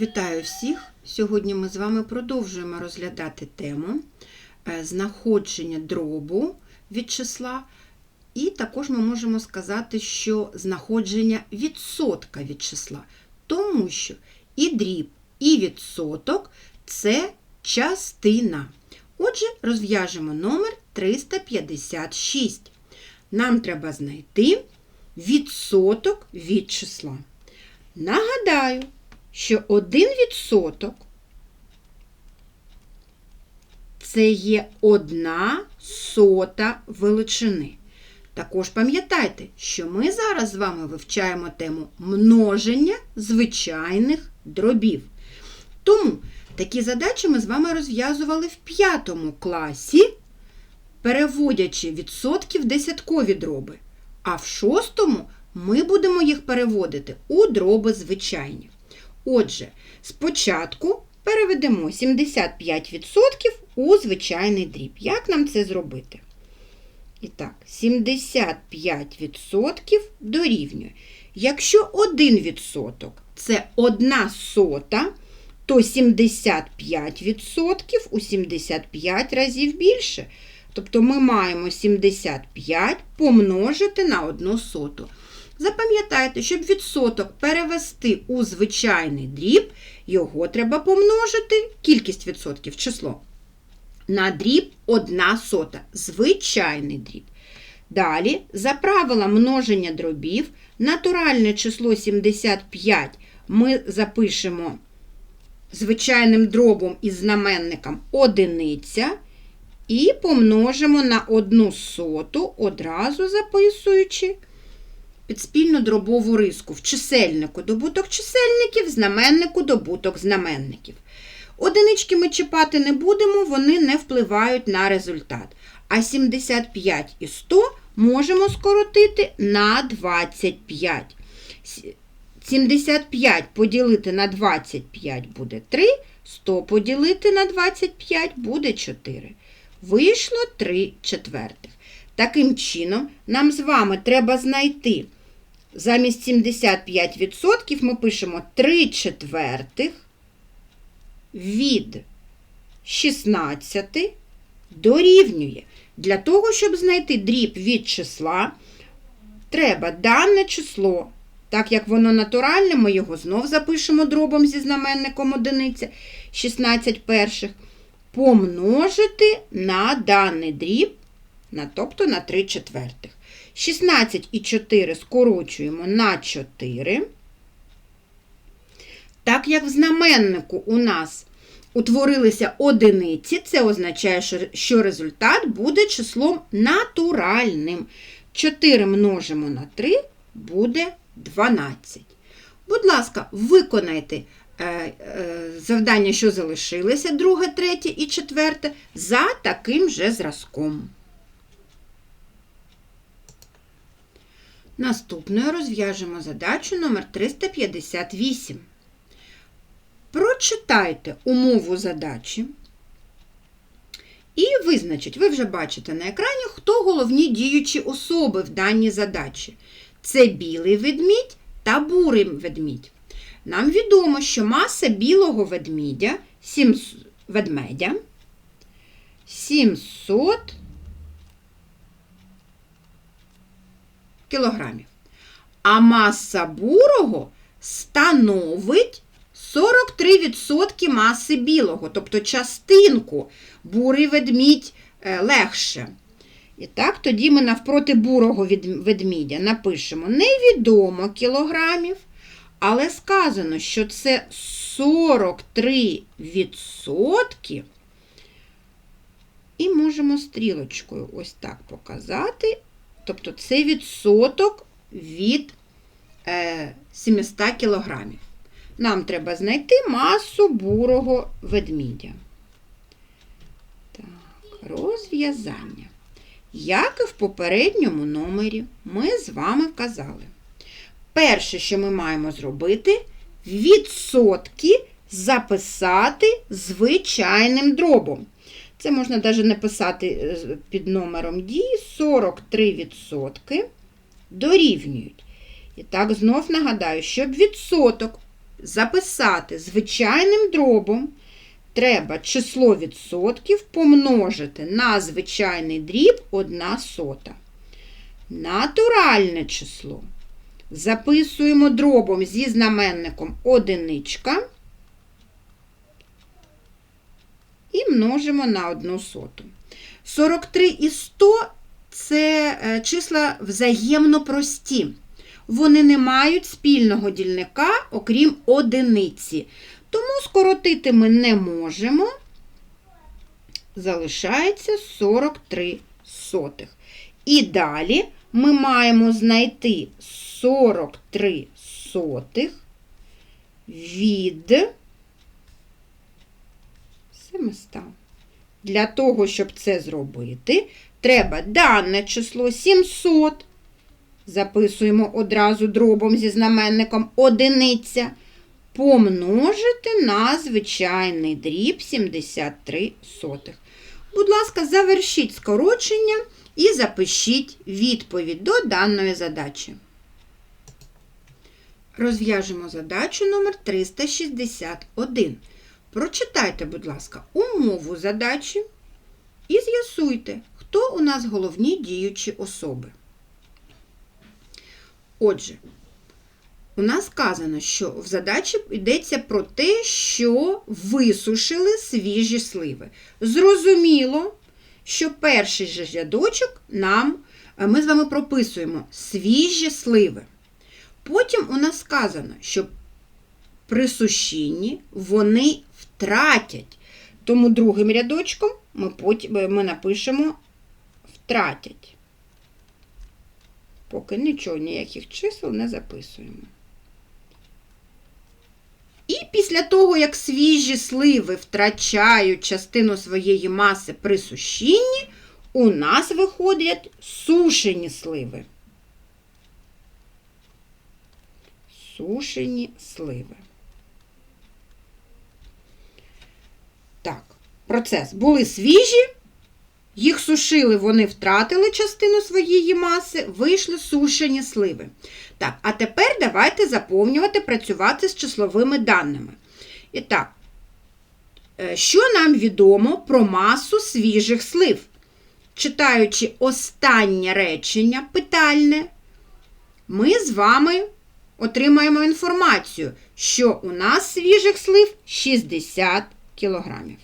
Вітаю всіх! Сьогодні ми з вами продовжуємо розглядати тему е, знаходження дробу від числа, і також ми можемо сказати, що знаходження відсотка від числа, тому що і дріб, і відсоток це частина. Отже, розв'яжемо номер 356. Нам треба знайти відсоток від числа. Нагадаю, що один відсоток це є одна сота величини. Також пам'ятайте, що ми зараз з вами вивчаємо тему множення звичайних дробів. Тому такі задачі ми з вами розв'язували в п'ятому класі, переводячи відсотки в десяткові дроби. А в шостому ми будемо їх переводити у дроби звичайні. Отже, спочатку переведемо 75% у звичайний дріб. Як нам це зробити? І так, 75% дорівнює. Якщо 1% це 1 сота, то 75% у 75 разів більше. Тобто ми маємо 75 помножити на 1 соту. Запам'ятайте, щоб відсоток перевести у звичайний дріб, його треба помножити, кількість відсотків число, на дріб 1 сота, звичайний дріб. Далі, за правилом множення дробів, натуральне число 75 ми запишемо звичайним дробом із знаменником одиниця і помножимо на 1 соту, одразу записуючи підспільну дробову риску в чисельнику добуток чисельників, знаменнику добуток знаменників. Одинички ми чіпати не будемо, вони не впливають на результат. А 75 і 100 можемо скоротити на 25. 75 поділити на 25 буде 3, 100 поділити на 25 буде 4. Вийшло 3 четвертих. Таким чином, нам з вами треба знайти замість 75% ми пишемо 3 четвертих від 16 дорівнює. Для того, щоб знайти дріб від числа, треба дане число, так як воно натуральне, ми його знов запишемо дробом зі знаменником одиниця, 16 перших, помножити на даний дріб, на, тобто на 3 четвертих. 16 і 4 скорочуємо на 4. Так як в знаменнику у нас утворилися одиниці, це означає, що результат буде числом натуральним. 4 множимо на 3 буде 12. Будь ласка, виконайте е, е, завдання, що залишилося, друге, третє і четверте, за таким же зразком. Наступною розв'яжемо задачу номер 358. Прочитайте умову задачі і визначіть, ви вже бачите на екрані, хто головні діючі особи в даній задачі. Це білий ведмідь та бурий ведмідь. Нам відомо, що маса білого ведмідя 7, ведмедя 700 кілограмів. А маса бурого становить 43% маси білого, тобто частинку бурий ведмідь е, легше. І так, тоді ми навпроти бурого ведмідя напишемо невідомо кілограмів, але сказано, що це 43%. І можемо стрілочкою ось так показати. Тобто це відсоток від е, 700 кілограмів. Нам треба знайти масу бурого ведмідя. Так, розв'язання. Як і в попередньому номері, ми з вами вказали. Перше, що ми маємо зробити, відсотки записати звичайним дробом. Це можна навіть написати е, під номером дії 43% дорівнюють. І так, знов нагадаю, щоб відсоток записати звичайним дробом, треба число відсотків помножити на звичайний дріб 1 сота. Натуральне число записуємо дробом зі знаменником одиничка і множимо на 1 соту. 43 і 100 це е, числа взаємно прості. Вони не мають спільного дільника, окрім одиниці. Тому скоротити ми не можемо. Залишається 43 сотих. І далі ми маємо знайти 43 сотих від 700. Для того, щоб це зробити, треба дане число 700. Записуємо одразу дробом зі знаменником одиниця. Помножити на звичайний дріб 73 сотих. Будь ласка, завершіть скорочення і запишіть відповідь до даної задачі. Розв'яжемо задачу номер 361. Прочитайте, будь ласка, умову задачі і з'ясуйте, хто у нас головні діючі особи. Отже, у нас сказано, що в задачі йдеться про те, що висушили свіжі сливи. Зрозуміло, що перший же рядочок нам ми з вами прописуємо свіжі сливи. Потім у нас сказано, що при сушінні вони втратять. Тому другим рядочком ми, потім, ми напишемо втратять. Поки нічого, ніяких чисел не записуємо. І після того, як свіжі сливи втрачають частину своєї маси при сушінні, у нас виходять сушені сливи. Сушені сливи. Так, процес. Були свіжі, їх сушили, вони втратили частину своєї маси, вийшли сушені сливи. Так, а тепер давайте заповнювати, працювати з числовими даними. І так, е, що нам відомо про масу свіжих слив? Читаючи останнє речення питальне, ми з вами отримаємо інформацію, що у нас свіжих слив 60 кілограмів.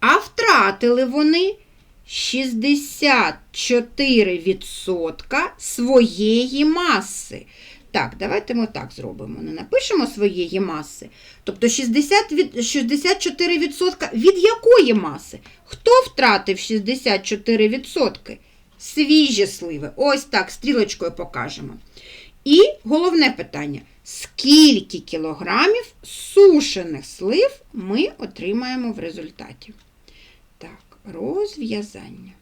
А втратили вони 64% своєї маси. Так, давайте ми так зробимо. Не напишемо своєї маси. Тобто 60 від, 64% від якої маси? Хто втратив 64%? Свіжі сливи. Ось так, стрілочкою покажемо. І головне питання: скільки кілограмів сушених слив ми отримаємо в результаті? Так, розв'язання.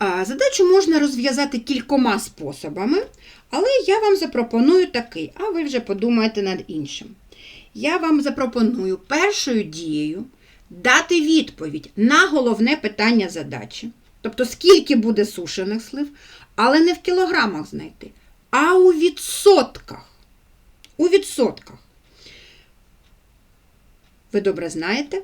Задачу можна розв'язати кількома способами, але я вам запропоную такий, а ви вже подумаєте над іншим. Я вам запропоную першою дією дати відповідь на головне питання задачі. Тобто, скільки буде сушених слив, але не в кілограмах знайти, а у відсотках. У відсотках. Ви добре знаєте,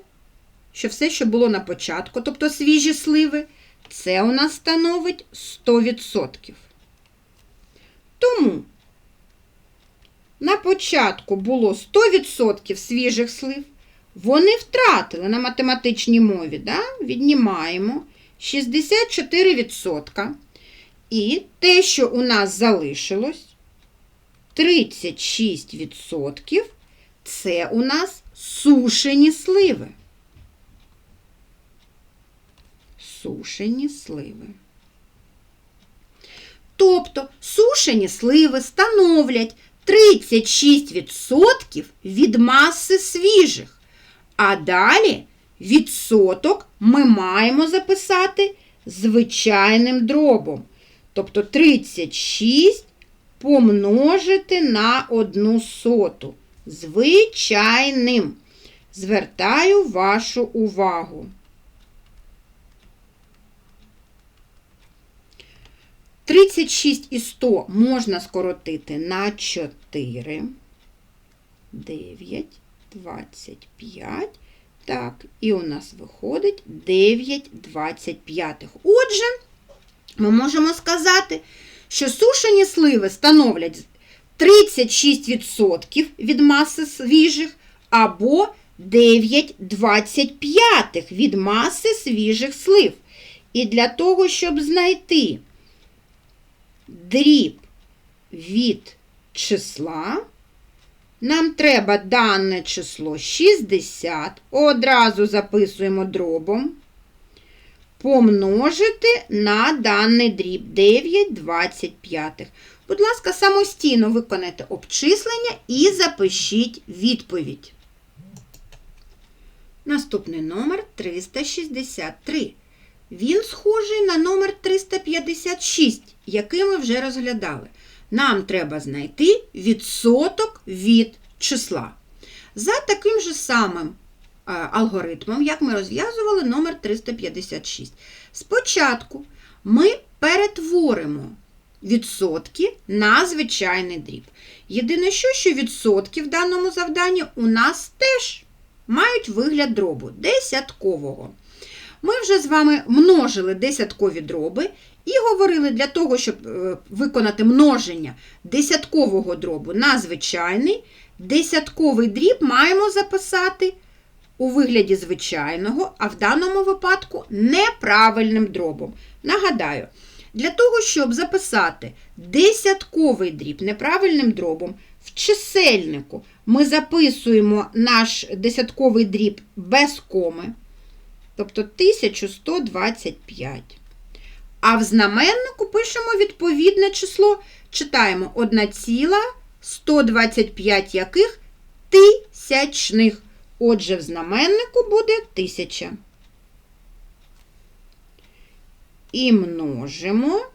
що все, що було на початку, тобто свіжі сливи, це у нас становить 100%. Тому на початку було 100% свіжих слив, вони втратили на математичній мові, да? віднімаємо 64%. І те, що у нас залишилось, 36% це у нас сушені сливи. Сушені сливи. Тобто сушені сливи становлять 36% від маси свіжих. А далі відсоток ми маємо записати звичайним дробом. Тобто 36 помножити на одну соту. Звичайним. Звертаю вашу увагу. 36 і 100 можна скоротити на 4. 9, 25. Так, і у нас виходить 9 25. Отже, ми можемо сказати, що сушені сливи становлять 36% від маси свіжих або 9,25 від маси свіжих слив. І для того, щоб знайти дріб від числа, нам треба дане число 60, одразу записуємо дробом, помножити на даний дріб 9,25. Будь ласка, самостійно виконайте обчислення і запишіть відповідь. Наступний номер 363. Він схожий на номер 356, який ми вже розглядали. Нам треба знайти відсоток від числа. За таким же самим е, алгоритмом, як ми розв'язували номер 356. Спочатку ми перетворимо відсотки на звичайний дріб. Єдине, що, що відсотки в даному завданні у нас теж мають вигляд дробу десяткового. Ми вже з вами множили десяткові дроби і говорили для того, щоб е, виконати множення десяткового дробу на звичайний, десятковий дріб маємо записати у вигляді звичайного, а в даному випадку неправильним дробом. Нагадаю, для того, щоб записати десятковий дріб неправильним дробом, в чисельнику ми записуємо наш десятковий дріб без коми, тобто 1125. А в знаменнику пишемо відповідне число, читаємо 1,125 яких тисячних. Отже, в знаменнику буде 1000. І множимо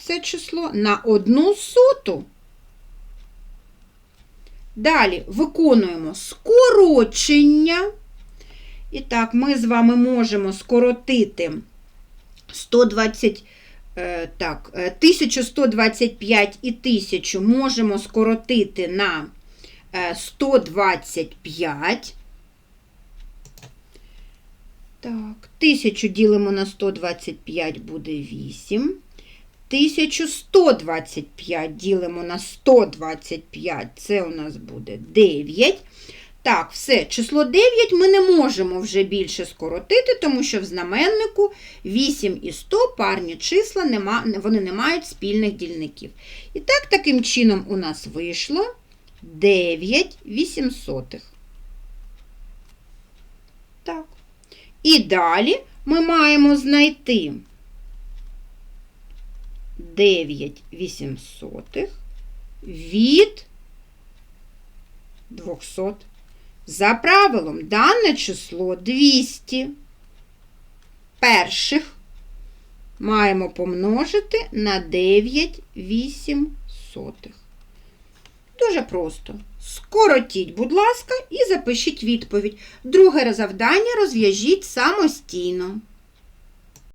це число на одну соту. Далі виконуємо скорочення. І так, ми з вами можемо скоротити 120, е, так, е, 1125 і 1000 можемо скоротити на е, 125. Так, 1000 ділимо на 125 буде 8. 1125 ділимо на 125, це у нас буде 9. Так, все, число 9 ми не можемо вже більше скоротити, тому що в знаменнику 8 і 100 парні числа, нема, вони не мають спільних дільників. І так, таким чином у нас вийшло 9 вісімсотих. Так. І далі ми маємо знайти 9 вісімсотих від 200. За правилом, дане число 200 перших маємо помножити на 9 вісімсотих. Дуже просто. Скоротіть, будь ласка, і запишіть відповідь. Друге завдання розв'яжіть самостійно.